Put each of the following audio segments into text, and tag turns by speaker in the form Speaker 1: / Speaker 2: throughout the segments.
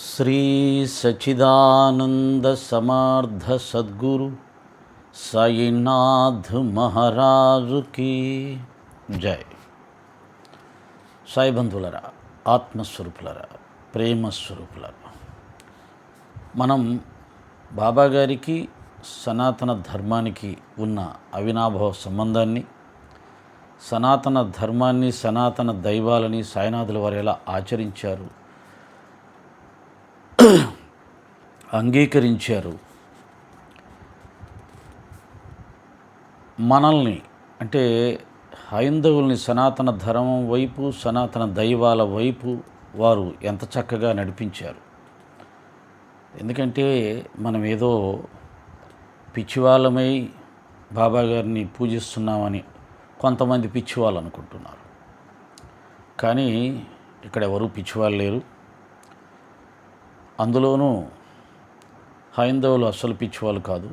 Speaker 1: శ్రీ సచిదానంద సమార్థ సద్గురు సాయినాథ్ మహారాజుకి జై. సాయి బంధువులరా ఆత్మస్వరూపులరా ప్రేమస్వరూపులరా మనం బాబాగారికి సనాతన ధర్మానికి ఉన్న అవినాభావ సంబంధాన్ని సనాతన ధర్మాన్ని సనాతన దైవాలని సాయినాథుల వారు ఎలా ఆచరించారు అంగీకరించారు. మనల్ని అంటే హైందవుల్ని సనాతన ధర్మం వైపు సనాతన దైవాల వైపు వారు ఎంత చక్కగా నడిపించారు. ఎందుకంటే మనం ఏదో పిచ్చివాళ్ళమై బాబా గారిని పూజిస్తున్నామని కొంతమంది పిచ్చివాళ్ళు అనుకుంటున్నారు. కానీ ఇక్కడ ఎవరు పిచ్చివాళ్ళు లేరు. అందులోనూ హైందవులు అస్సలు పిచ్చివాళ్ళు కాదు.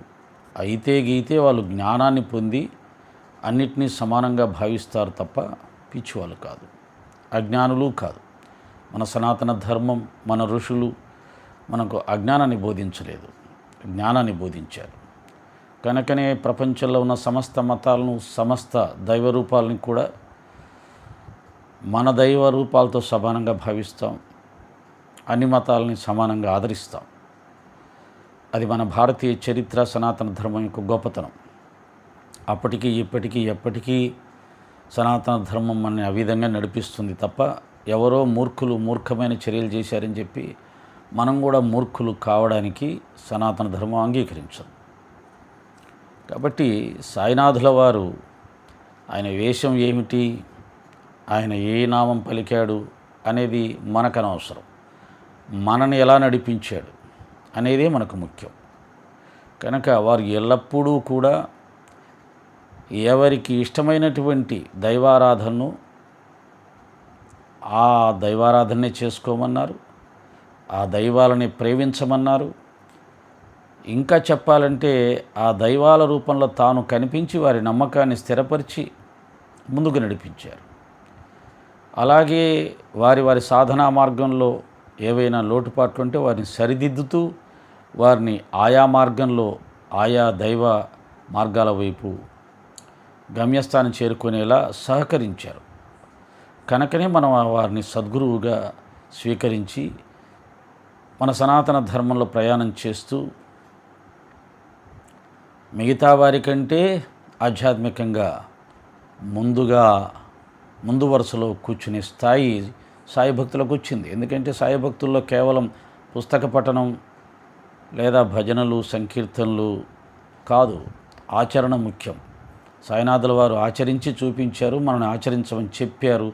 Speaker 1: అయితే గీతే వాళ్ళు జ్ఞానాన్ని పొంది అన్నిటినీ సమానంగా భావిస్తారు తప్ప పిచ్చివాళ్ళు కాదు. అజ్ఞానులు కాదు. మన సనాతన ధర్మం మన ఋషులు మనకు అజ్ఞానాన్ని బోధించలేదు. జ్ఞానాన్ని బోధించారు. కనుకనే ప్రపంచంలో ఉన్న సమస్త మతాలను సమస్త దైవ రూపాలని కూడా మన దైవ రూపాలతో సమానంగా భావిస్తాం. అన్ని మతాలని సమానంగా ఆదరిస్తాం. అది మన భారతీయ చరిత్ర సనాతన ధర్మం యొక్క గొప్పతనం. అప్పటికీ ఇప్పటికీ ఎప్పటికీ సనాతన ధర్మం మనని ఆ విధంగా నడిపిస్తుంది తప్ప ఎవరో మూర్ఖులు మూర్ఖమైన చర్యలు చేశారని చెప్పి మనం కూడా మూర్ఖులు కావడానికి సనాతన ధర్మం అంగీకరించదు. కాబట్టి సాయినాథుల వారు ఆయన వేషం ఏమిటి? ఆయన ఏ నామం పలికాడు? అనేది మనకు అనవసరం మనని ఎలా నడిపించాడు అనేదే మనకు ముఖ్యం. కనుక వారు ఎల్లప్పుడూ కూడా ఎవరికి ఇష్టమైనటువంటి దైవారాధనను ఆ దైవారాధనే చేసుకోమన్నారు ఆ దైవాలని ప్రేమించమన్నారు. ఇంకా చెప్పాలంటే ఆ దైవాల రూపంలో తాను కనిపించి వారి నమ్మకాన్ని స్థిరపరిచి ముందుకు నడిపించారు. అలాగే వారి వారి సాధనా మార్గంలో ఏవైనా లోటుపాట్లు ఉంటే వారిని సరిదిద్దుతూ వారిని ఆయా మార్గంలో ఆయా దైవ మార్గాల వైపు గమ్యస్థానం చేరుకునేలా సహకరించారు. కనుకనే మనం వారిని సద్గురువుగా స్వీకరించి మన సనాతన ధర్మంలో ప్రయాణం చేస్తూ మిగతా వారికంటే ఆధ్యాత్మికంగా ముందుగా ముందు వరుసలో కూర్చునే స్థాయి సాయి భక్తులకు వచ్చింది. ఎందుకంటే సాయి భక్తుల్లో కేవలం పుస్తక పఠనం లేదా భజనలు సంకీర్తనలు కాదు. ఆచరణ ముఖ్యం. సాయినాథుల వారు ఆచరించి చూపించారు మనల్ని ఆచరించమని చెప్పారు.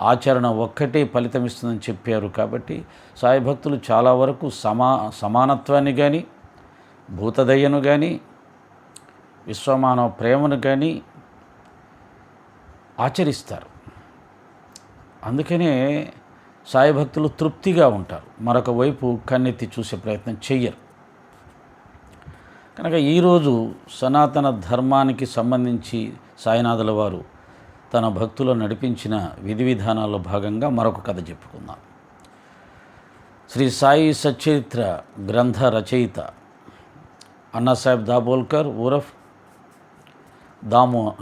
Speaker 1: ఆచరణ ఒక్కటే ఫలితం ఇస్తుందని చెప్పారు కాబట్టి సాయి భక్తులు చాలా వరకు సమా సమానత్వాన్ని కానీ భూతదయ్యను కానీ విశ్వమానవ ప్రేమను కానీ ఆచరిస్తారు. అందుకనే సాయి భక్తులు తృప్తిగా ఉంటారు. మరొక వైపు కన్నెత్తి చూసే ప్రయత్నం చెయ్యరు. కనుక ఈరోజు సనాతన ధర్మానికి సంబంధించి సాయినాథుల వారు తన భక్తులు నడిపించిన విధి విధానాల్లో భాగంగా మరొక కథ చెప్పుకుందాం. శ్రీ సాయి సచరిత్ర గ్రంథ రచయిత అన్నాసాహెబ్ దాబోల్కర్ ఊరఫ్ దామో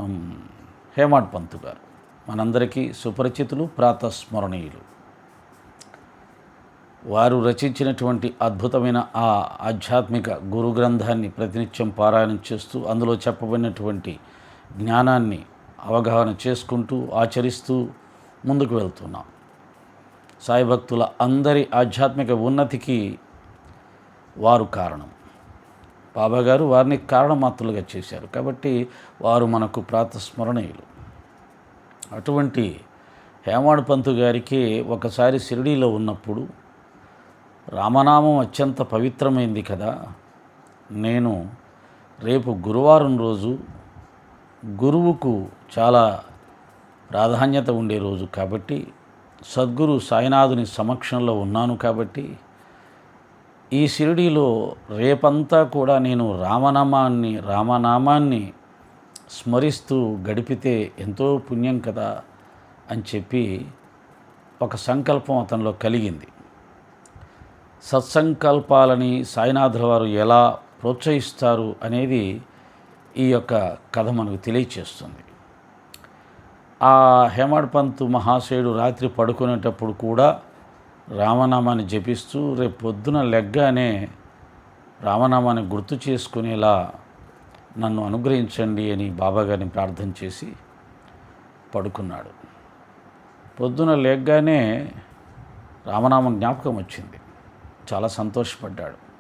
Speaker 1: హేమాడ్ పంతు గారు. మనందరికీ సుపరిచితులు ప్రాతస్మరణీయులు. వారు రచించినటువంటి అద్భుతమైన ఆ ఆధ్యాత్మిక గురు గ్రంథాన్ని ప్రతినిత్యం పారాయణం చేస్తూ అందులో చెప్పబడినటువంటి జ్ఞానాన్ని అవగాహన చేసుకుంటూ ఆచరిస్తూ ముందుకు వెళ్తున్నాం. సాయి భక్తుల అందరి ఆధ్యాత్మిక ఉన్నతికి వారు కారణం. బాబా గారు వారిని కారణమాత్రులుగా చేశారు. కాబట్టి వారు మనకు ప్రాతస్మరణీయులు. అటువంటి హేమాడ్ పంతు గారికి ఒకసారి షిరిడీలో ఉన్నప్పుడు రామనామం అత్యంత పవిత్రమైంది కదా నేను రేపు గురువారం రోజు గురువుకు చాలా ప్రాధాన్యత ఉండే రోజు కాబట్టి సద్గురు సాయినాథుని సమక్షంలో ఉన్నాను కాబట్టి ఈ షిరిడీలో రేపంతా కూడా నేను రామనామాన్ని రామనామాన్ని స్మరిస్తూ గడిపితే ఎంతో పుణ్యం కదా అని చెప్పి ఒక సంకల్పం అతనిలో కలిగింది. సత్సంకల్పాలని సాయినాథుల వారు ఎలా ప్రోత్సహిస్తారు అనేది ఈ యొక్క కథ మనకు తెలియచేస్తుంది. ఆ హేమడ్ పంత్ మహాశయుడు రాత్రి పడుకునేటప్పుడు కూడా రామనామాన్ని జపిస్తూ రేపు పొద్దున లెగ్గానే రామనామాన్ని గుర్తు చేసుకునేలా నన్ను అనుగ్రహించండి అని బాబాగారిని ప్రార్థన చేసి పడుకున్నాడు. పొద్దున లేగ్గానే రామనామం జ్ఞాపకం వచ్చింది. చాలా సంతోషపడ్డాడు.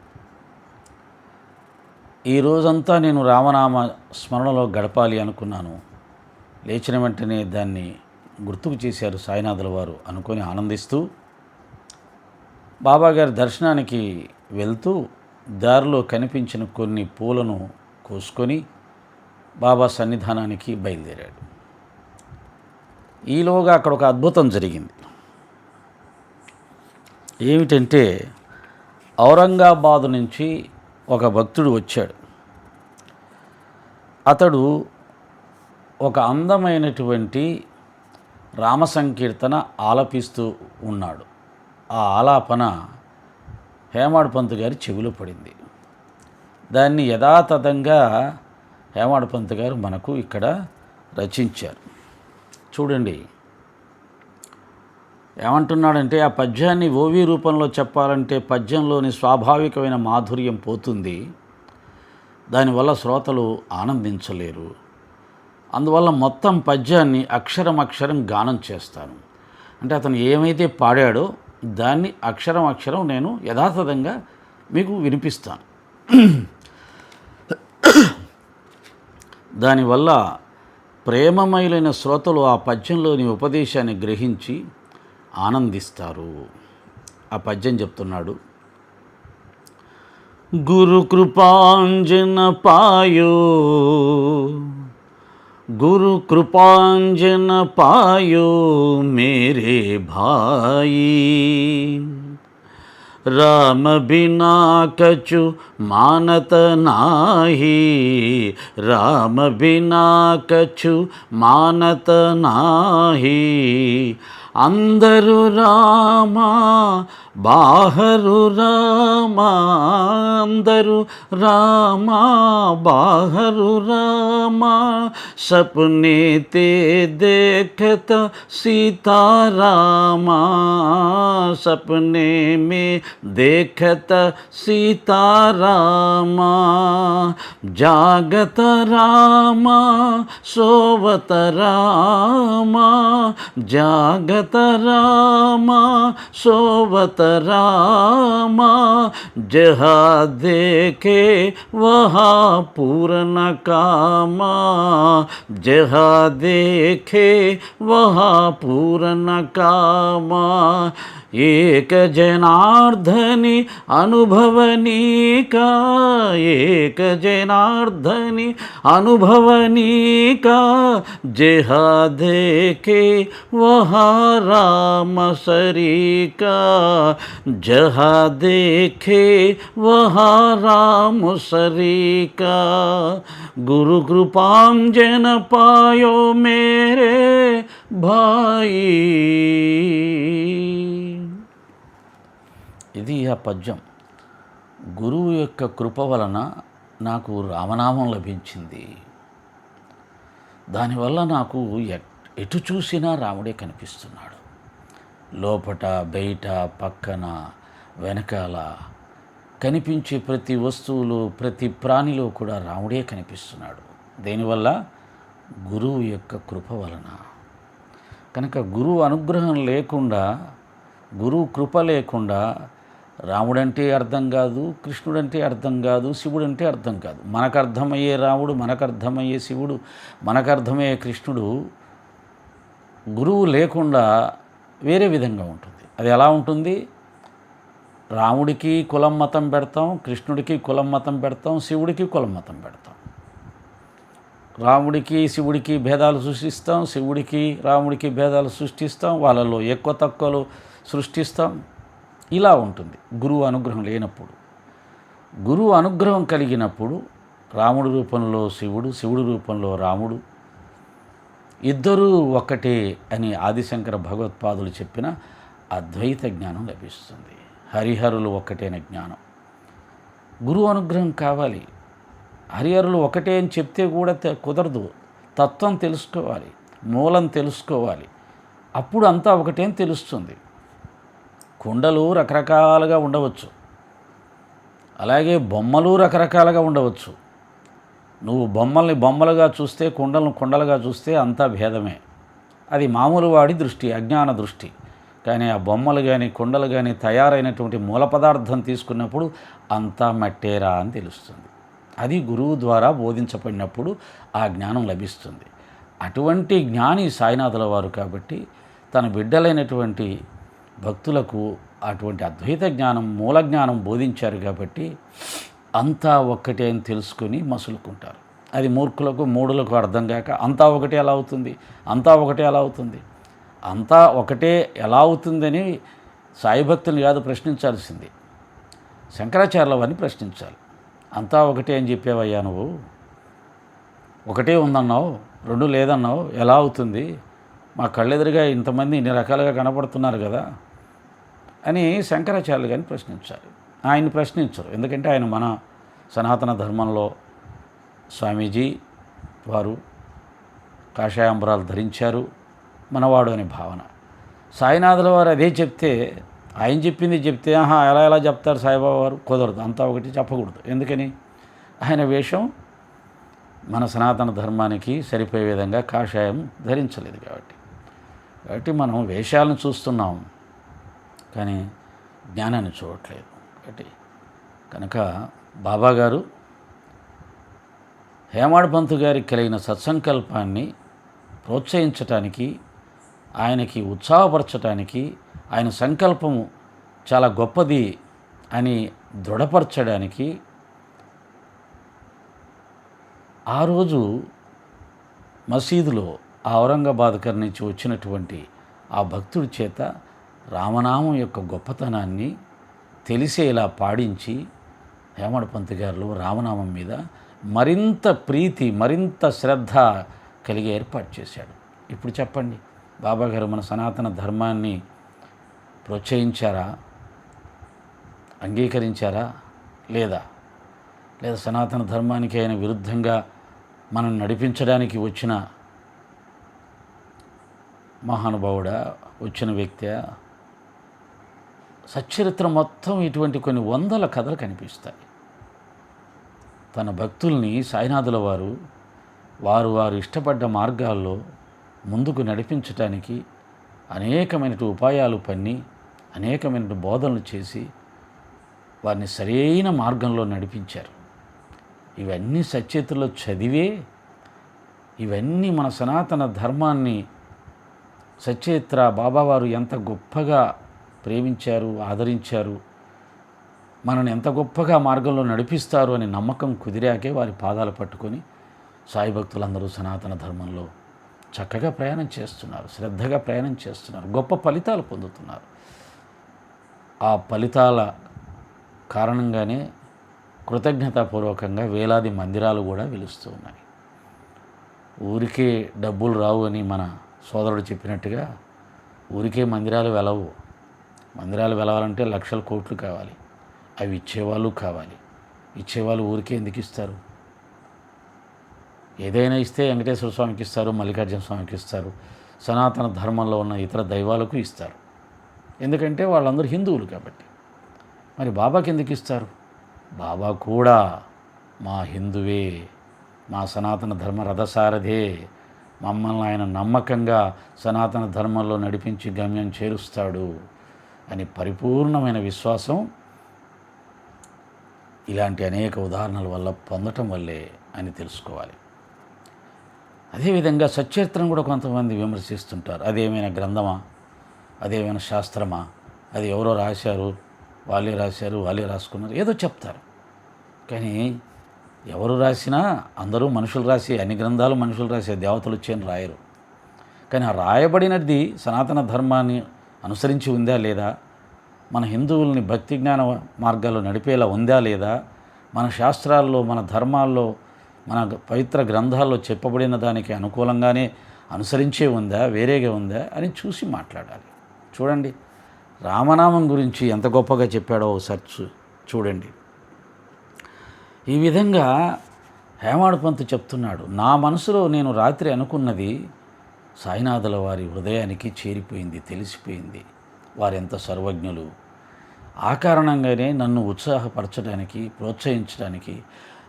Speaker 1: ఈ రోజంతా నేను రామనామ స్మరణలో గడపాలి అనుకున్నాను. లేచిన వెంటనే దాన్ని గుర్తుకు చేశారు సాయినాథుల వారు అనుకొని ఆనందిస్తూ బాబాగారి దర్శనానికి వెళ్తూ దారిలో కనిపించిన కొన్ని పూలను కోసుకొని బాబా సన్నిధానానికి బయలుదేరాడు. ఈలోగా అక్కడ ఒక అద్భుతం జరిగింది. ఏమిటంటే ఔరంగాబాదు నుంచి ఒక భక్తుడు వచ్చాడు. అతడు ఒక అందమైనటువంటి రామ సంకీర్తన ఆలపిస్తూ ఉన్నాడు. ఆ ఆలాపన హేమాడ్ పంత్ గారి చెవిలో పడింది. దాన్ని యథాతథంగా హేమాడపంత్ గారు మనకు ఇక్కడ రచించారు. చూడండి. ఏమంటున్నాడంటే ఆ పద్యాన్ని ఓవి రూపంలో చెప్పాలంటే పద్యంలోని స్వాభావికమైన మాధుర్యం పోతుంది. దానివల్ల శ్రోతలు ఆనందించలేరు. అందువల్ల మొత్తం పద్యాన్ని అక్షరం అక్షరం గానం చేస్తాను. అంటే అతను ఏమైతే పాడాడో దాన్ని అక్షరం అక్షరం నేను యథాతథంగా మీకు వినిపిస్తాను. దానివల్ల ప్రేమమయులైన శ్రోతలు ఆ పద్యంలోని ఉపదేశాన్ని గ్రహించి ఆనందిస్తారు. ఆ పద్యం చెప్తున్నాడు. గురు కృపాంజన పాయో గురు కృపాంజన పాయో మేరే భాయీ. राम बिना कछु मानत नाही राम बिना कछु मानत नाही అందరు రామా బాహరు రామా అందరు రామా బాహరు రామా सपने ते देखत सीतारामा सपने में देखत सीतारामा जागत रामा सोवत रामा जागत रामा सोवत रामा जहा देखे वहाँ पूर्ण कामा। जहाँ देखे वहाँ पूर्ण कामा। एक जनार्दनी अनुभवनी का, एक जनार्दनी अनुभवनी का, जेहा देखे वहाँ राम सरीका, जहा देखे वहाँ राम सरीका। गुरु कृपाम जन पायो मेरे भाई। ఇది ఆ పద్యం. గురువు యొక్క కృప వలన నాకు రామనామం లభించింది. దానివల్ల నాకు ఎట్- ఎటు చూసినా రాముడే కనిపిస్తున్నాడు. లోపట బయట పక్కన వెనకాల కనిపించే ప్రతి వస్తువులో ప్రతి ప్రాణిలో కూడా రాముడే కనిపిస్తున్నాడు. దేనివల్ల? గురువు యొక్క కృప వలన. కనుక గురువు అనుగ్రహం లేకుండా గురువు కృప లేకుండా రాముడంటే అర్థం కాదు కృష్ణుడంటే అర్థం కాదు శివుడంటే అర్థం కాదు. మనకు అర్థమయ్యే రాముడు మనకు అర్థమయ్యే శివుడు మనకు అర్థమయ్యే కృష్ణుడు గురువు లేకుండా వేరే విధంగా ఉంటుంది. అది ఎలా ఉంటుంది? రాముడికి కులం మతం పెడతాం కృష్ణుడికి కులం మతం పెడతాం శివుడికి కులం మతం పెడతాం. రాముడికి శివుడికి భేదాలు సృష్టిస్తాం శివుడికి రాముడికి భేదాలు సృష్టిస్తాం వాళ్ళలో ఎక్కువ తక్కువలు సృష్టిస్తాం. ఇలా ఉంటుంది. గురువు అనుగ్రహం లేనప్పుడు. గురువు అనుగ్రహం కలిగినప్పుడు రాముడి రూపంలో శివుడు శివుడు రూపంలో రాముడు ఇద్దరూ ఒక్కటే అని ఆదిశంకర భగవత్పాదులు చెప్పిన అద్వైత జ్ఞానం లభిస్తుంది. హరిహరులు ఒక్కటైన జ్ఞానం. గురువు అనుగ్రహం కావాలి. హరిహరులు ఒకటే అని చెప్తే కూడా కుదరదు. తత్వం తెలుసుకోవాలి. మూలం తెలుసుకోవాలి. అప్పుడు అంతా ఒకటే అని తెలుస్తుంది. కుండలు రకరకాలుగా ఉండవచ్చు. అలాగే బొమ్మలు రకరకాలుగా ఉండవచ్చు. నువ్వు బొమ్మల్ని బొమ్మలుగా చూస్తే కుండలను కుండలుగా చూస్తే అంతా భేదమే. అది మామూలు వాడి దృష్టి అజ్ఞాన దృష్టి. కానీ ఆ బొమ్మలు కానీ కుండలు కానీ తయారైనటువంటి మూల పదార్థం తీసుకున్నప్పుడు అంతా మట్టేరా అని తెలుస్తుంది. అది గురువు ద్వారా బోధించబడినప్పుడు ఆ జ్ఞానం లభిస్తుంది. అటువంటి జ్ఞాని సాయినాథుల వారు కాబట్టి తన బిడ్డలైనటువంటి భక్తులకు అటువంటి అద్వైత జ్ఞానం మూల జ్ఞానం బోధించారు కాబట్టి అంతా ఒక్కటే అని తెలుసుకొని మసులుకుంటారు. అది మూర్ఖులకు మూడులకు అర్థం కాక అంతా ఒకటే ఎలా అవుతుంది? అంతా ఒకటే ఎలా అవుతుంది? అంతా ఒకటే ఎలా అవుతుందని సాయి భక్తుని కాదు ప్రశ్నించాల్సింది. శంకరాచార్యుల వారిని ప్రశ్నించాలి. అంతా ఒకటే అని చెప్పేవయ్యా నువ్వు? ఒకటే ఉందన్నావు? రెండు లేదన్నావు? ఎలా అవుతుంది? మా కళ్ళెదురుగా ఇంతమంది ఇన్ని రకాలుగా కనపడుతున్నారు కదా. అని శంకరాచార్యులు గారిని ప్రశ్నించాలి ఆయన ప్రశ్నించరు. ఎందుకంటే ఆయన మన సనాతన ధర్మంలో స్వామీజీ వారు కాషాయాంబరాలు ధరించారు మనవాడు అనే భావన. సాయినాథుల వారు అదే చెప్తే ఆయన చెప్పింది చెప్తే ఆహా ఎలా ఎలా చెప్తారు సాయిబాబా వారు? కుదరదు. అంతా ఒకటి చెప్పకూడదు. ఎందుకని? ఆయన వేషం మన సనాతన ధర్మానికి సరిపోయే విధంగా కాషాయం ధరించలేదు కాబట్టి. కాబట్టి మనం వేషాలను చూస్తున్నాం. కానీ జ్ఞానాన్ని చూడట్లేదు. ఒకటి కనుక బాబా గారు హేమాడ్ పంతు గారికి కలిగిన సత్సంకల్పాన్ని ప్రోత్సహించటానికి ఆయనకి ఉత్సాహపరచడానికి ఆయన సంకల్పము చాలా గొప్పది అని దృఢపరచడానికి ఆ రోజు మసీదులో ఆ ఔరంగాబాద్ నుంచి వచ్చినటువంటి ఆ భక్తుడి చేత రామనామం యొక్క గొప్పతనాన్ని తెలిసేలా పాడించి హేమడ పంత్ గారు రామనామం మీద మరింత ప్రీతి మరింత శ్రద్ధ కలిగే ఏర్పాటు చేశాడు. ఇప్పుడు చెప్పండి బాబా గారు మన సనాతన ధర్మాన్ని ప్రోత్సహించారా? అంగీకరించారా? లేదా? లేదా సనాతన ధర్మానికి ఆయన విరుద్ధంగా మనం నడిపించడానికి వచ్చిన మహానుభావుడా వచ్చిన వ్యక్తి సచ్చరిత్ర మొత్తం ఇటువంటి కొన్ని వందల కథలు కనిపిస్తాయి. తన భక్తుల్ని సాయినాథుల వారు వారు వారు ఇష్టపడ్డ మార్గాల్లో ముందుకు నడిపించటానికి అనేకమైన ఉపాయాలు పన్ని అనేకమైన బోధనలు చేసి వారిని సరైన మార్గంలో నడిపించారు. ఇవన్నీ సచేతుల్లో చదివే ఇవన్నీ మన సనాతన ధర్మాన్ని సచేత్ర బాబావారు ఎంత గొప్పగా ప్రేమించారు ఆదరించారు. మనల్ని ఎంత గొప్పగా మార్గంలో నడిపిస్తారు అనే నమ్మకం కుదిరాకే వారి పాదాలు పట్టుకొని సాయి భక్తులందరూ సనాతన ధర్మంలో చక్కగా ప్రయాణం చేస్తున్నారు శ్రద్ధగా ప్రయాణం చేస్తున్నారు గొప్ప ఫలితాలు పొందుతున్నారు. ఆ ఫలితాల కారణంగానే కృతజ్ఞతాపూర్వకంగా వేలాది మందిరాలు కూడా వెలుస్తూ ఉన్నాయి. ఊరికే డబ్బులు రావు అని మన సోదరుడు చెప్పినట్టుగా ఊరికే మందిరాలు వెలవు. మందిరాలు వెలవాలంటే లక్షల కోట్లు కావాలి. అవి ఇచ్చేవాళ్ళు కావాలి. ఇచ్చేవాళ్ళు ఊరికే ఎందుకు ఇస్తారు? ఏదైనా ఇస్తే వెంకటేశ్వర స్వామికి ఇస్తారు మల్లికార్జున స్వామికి ఇస్తారు సనాతన ధర్మంలో ఉన్న ఇతర దైవాలకు ఇస్తారు. ఎందుకంటే వాళ్ళందరూ హిందువులు కాబట్టి. మరి బాబాకి ఎందుకు ఇస్తారు? బాబా కూడా మా హిందువే మా సనాతన ధర్మ రథసారథే. మమ్మల్ని ఆయన నమ్మకంగా సనాతన ధర్మంలో నడిపించి గమ్యం చేరుస్తాడు. అని పరిపూర్ణమైన విశ్వాసం ఇలాంటి అనేక ఉదాహరణల వల్ల పొందటం వల్లే అని తెలుసుకోవాలి. అదేవిధంగా సచ్చరిత్రను కూడా కొంతమంది విమర్శిస్తుంటారు. అదేమైనా గ్రంథమా? అదేమైనా శాస్త్రమా? అది ఎవరో రాశారు వాళ్ళే రాశారు వాళ్ళే రాసుకున్నారు ఏదో చెప్తారు. కానీ ఎవరు రాసినా అందరూ మనుషులు రాసి అన్ని గ్రంథాలు మనుషులు రాసే దేవతలు వచ్చేని రాయరు. కానీ ఆ రాయబడినది సనాతన ధర్మాన్ని అనుసరించి ఉందా లేదా? మన హిందువుల్ని భక్తి జ్ఞాన మార్గాల్లో నడిపేలా ఉందా లేదా? మన శాస్త్రాల్లో మన ధర్మాల్లో మన పవిత్ర గ్రంథాల్లో చెప్పబడిన దానికి అనుకూలంగానే అనుసరించే ఉందా? వేరేగా ఉందా? అని చూసి మాట్లాడాలి. చూడండి రామనామం గురించి ఎంత గొప్పగా చెప్పాడో ఒకసారి చూ చూడండి. ఈ విధంగా హేమాడు పంత్ చెప్తున్నాడు నా మనసులో నేను రాత్రి అనుకున్నది సాయినాథుల వారి హృదయానికి చేరిపోయింది తెలిసిపోయింది. వారెంత సర్వజ్ఞులు. ఆ కారణంగానే నన్ను ఉత్సాహపరచడానికి ప్రోత్సహించడానికి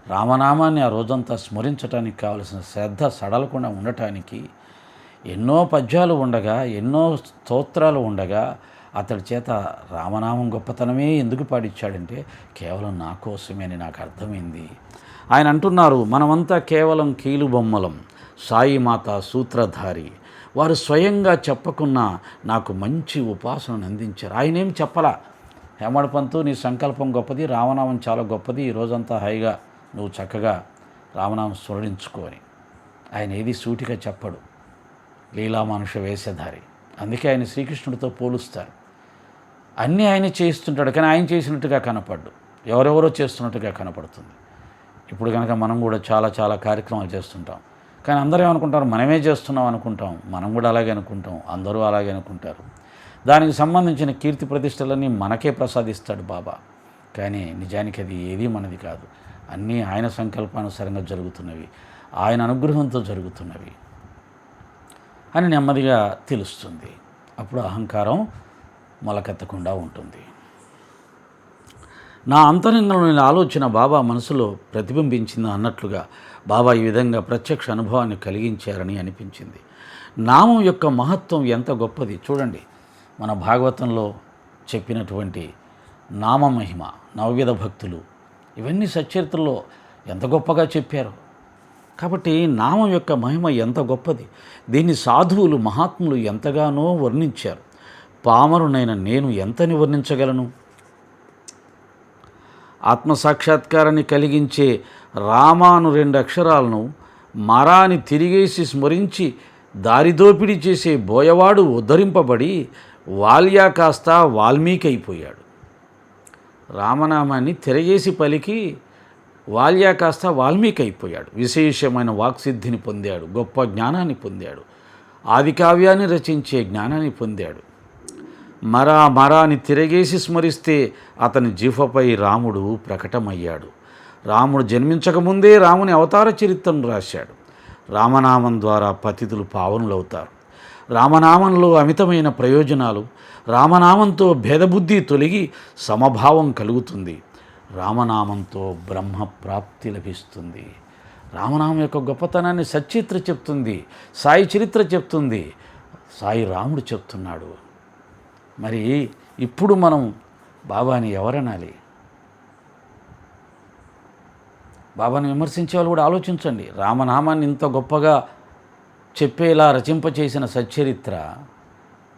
Speaker 1: రామనామాన్ని ఆ రోజంతా స్మరించడానికి కావలసిన శ్రద్ధ సడలకుండా ఉండటానికి ఎన్నో పద్యాలు ఉండగా ఎన్నో స్తోత్రాలు ఉండగా అతడి చేత రామనామం గొప్పతనమే ఎందుకు పాడిచ్చాడంటే కేవలం నా కోసమే అని నాకు అర్థమైంది. ఆయన అంటున్నారు మనమంతా కేవలం కీలు బొమ్మలం సాయి మాత సూత్రధారి. వారు స్వయంగా చెప్పకున్నా నాకు మంచి ఉపాసనను అందించారు. ఆయన ఏం చెప్పలా? హేమడు పంతు నీ సంకల్పం గొప్పది రామనామం చాలా గొప్పది ఈ రోజంతా హాయిగా నువ్వు చక్కగా రామనామం స్మరించుకో ఆయన ఏది సూటిగా చెప్పడు. లీలా మనుష వేషధారి. అందుకే ఆయన శ్రీకృష్ణుడితో పోలుస్తారు. అన్నీ ఆయన చేస్తుంటాడు కానీ ఆయన చేసినట్టుగా కనపడ్డు. ఎవరెవరో చేస్తున్నట్టుగా కనపడుతుంది. ఇప్పుడు కనుక మనం కూడా చాలా చాలా కార్యక్రమాలు చేస్తుంటాం. కానీ అందరూ ఏమనుకుంటారు? మనమే చేస్తున్నాం అనుకుంటాం. మనం కూడా అలాగే అనుకుంటాం. అందరూ అలాగే అనుకుంటారు. దానికి సంబంధించిన కీర్తి ప్రతిష్టలన్నీ మనకే ప్రసాదిస్తాడు బాబా. కానీ నిజానికి అది ఏదీ మనది కాదు. అన్నీ ఆయన సంకల్పానుసారంగా జరుగుతున్నవి. ఆయన అనుగ్రహంతో జరుగుతున్నవి అని నెమ్మదిగా తెలుస్తుంది. అప్పుడు అహంకారం మొలకెత్తకుండా ఉంటుంది. నా అంతరంగంలోని ఆలోచన బాబా మనసులో ప్రతిబింబించింది అన్నట్లుగా బాబా ఈ విధంగా ప్రత్యక్ష అనుభవాన్ని కలిగించారని అనిపించింది. నామం యొక్క మహత్వం ఎంత గొప్పది చూడండి. మన భాగవతంలో చెప్పినటువంటి నామమహిమ నవవిధ భక్తులు ఇవన్నీ సచరిత్రలో ఎంత గొప్పగా చెప్పారు. కాబట్టి నామం యొక్క మహిమ ఎంత గొప్పది. దీన్ని సాధువులు మహాత్ములు ఎంతగానో వర్ణించారు. పామరునైన నేను ఎంతని వర్ణించగలను? ఆత్మసాక్షాత్కారాన్ని కలిగించే రామాను రెండు అక్షరాలను మరాని తిరిగేసి స్మరించి దారిదోపిడి చేసే బోయవాడు ఉద్ధరింపబడి వాల్యా కాస్త వాల్మీకి అయిపోయాడు రామనామాన్ని తిరగేసి పలికి వాల్యా కాస్త వాల్మీకి అయిపోయాడు విశేషమైన వాక్సిద్ధిని పొందాడు గొప్ప జ్ఞానాన్ని పొందాడు ఆది కావ్యాన్ని రచించే జ్ఞానాన్ని పొందాడు. మరా మరాని తిరగేసి స్మరిస్తే అతని జీఫపై రాముడు ప్రకటమయ్యాడు. రాముడు జన్మించకముందే రాముని అవతార చరిత్రను రాశాడు. రామనామం ద్వారా పతితులు పావనులవుతారు. రామనామంలో అమితమైన ప్రయోజనాలు రామనామంతో భేదబుద్ధి తొలగి సమభావం కలుగుతుంది. రామనామంతో బ్రహ్మ ప్రాప్తి లభిస్తుంది. రామనామం యొక్క గొప్పతనాన్ని సచ్చిత్ర చెప్తుంది సాయి చరిత్ర చెప్తుంది సాయి రాముడు చెప్తున్నాడు. మరి ఇప్పుడు మనం బాబాని ఎవరనాలి? బాబాని విమర్శించే వాళ్ళు కూడా ఆలోచించండి. రామనామాన్ని ఇంత గొప్పగా చెప్పేలా రచింపచేసిన సచ్చరిత్ర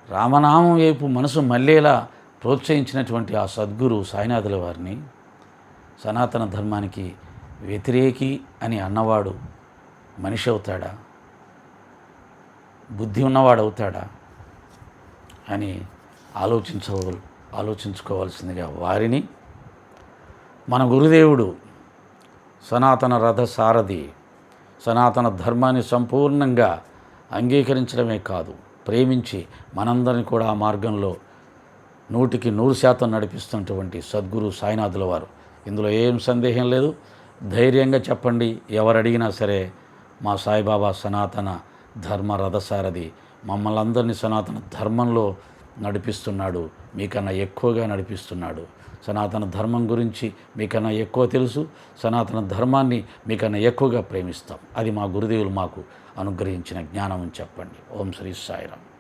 Speaker 1: రామనామం వైపు మనసు మళ్ళేలా ప్రోత్సహించినటువంటి ఆ సద్గురు సాయినాథుల వారిని సనాతన ధర్మానికి వ్యతిరేకి అని అన్నవాడు మనిషి అవుతాడా? బుద్ధి ఉన్నవాడు అవుతాడా? అని ఆలోచించ ఆలోచించుకోవాల్సిందిగా వారిని మన గురుదేవుడు సనాతన రథ సారథి సనాతన ధర్మాన్ని సంపూర్ణంగా అంగీకరించడమే కాదు ప్రేమించి మనందరిని కూడా ఆ మార్గంలో నూటికి నూరు శాతం నడిపిస్తున్నటువంటి సద్గురు సాయినాథుల వారు. ఇందులో ఏం సందేహం లేదు. ధైర్యంగా చెప్పండి ఎవరు అడిగినా సరే మా సాయిబాబా సనాతన ధర్మ రథసారథి మమ్మల్ని అందరినీ సనాతన ధర్మంలో నడిపిస్తున్నాడు మీకన్నా ఎక్కువగా నడిపిస్తున్నాడు. సనాతన ధర్మం గురించి మీకన్నా ఎక్కువ తెలుసు సనాతన ధర్మాన్ని మీకన్నా ఎక్కువగా ప్రేమిస్తాం. అది మా గురుదేవులు మాకు అనుగ్రహించిన జ్ఞానం చెప్పండి. ఓం శ్రీ సాయిరామ్.